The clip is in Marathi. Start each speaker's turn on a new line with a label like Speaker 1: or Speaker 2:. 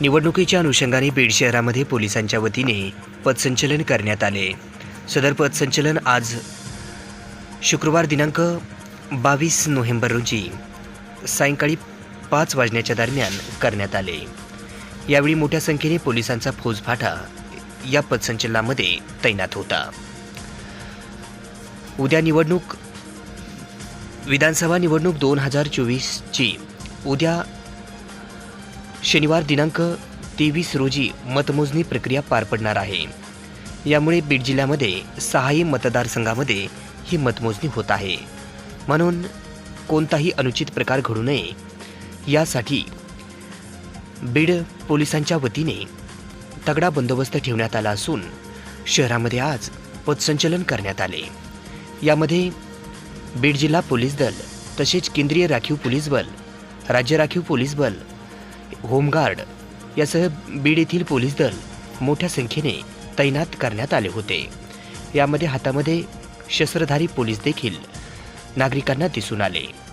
Speaker 1: निवडणुकीच्या अनुषंगाने बीड शहरामध्ये पोलिसांच्या वतीने पथसंचलन करण्यात आले. सदर पथसंचलन आज शुक्रवार दिनांक बावीस नोव्हेंबर रोजी सायंकाळी पाच वाजण्याच्या दरम्यान करण्यात आले. यावेळी मोठ्या संख्येने पोलिसांचा फौजफाटा या पथसंचलनामध्ये तैनात होता. उद्या निवडणूक विधानसभा निवडणूक दोन हजार चोवीसची. उद्या शनिवार दिनांक तेवीस रोजी मतमोजणी प्रक्रिया पार पडणार आहे. यामुळे बीड जिल्ह्यामध्ये सहाही मतदारसंघामध्ये ही मतमोजणी होत आहे. म्हणून कोणताही अनुचित प्रकार घडू नये. यासाठी बीड पोलिसांच्या वतीने तगडा बंदोबस्त ठेवण्यात आला असून शहरामध्ये आज पथसंचलन करण्यात आले. यामध्ये बीड जिल्हा पोलीस दल तसेच केंद्रीय राखीव पोलीस बल राज्य राखीव पोलीस बल होमगार्ड यासह बीड येथील पोलीस दल मोठ्या संख्येने तैनात करण्यात आले होते. यामध्ये हातामध्ये शस्त्रधारी पोलीस देखील नागरिकांना दिसून आले.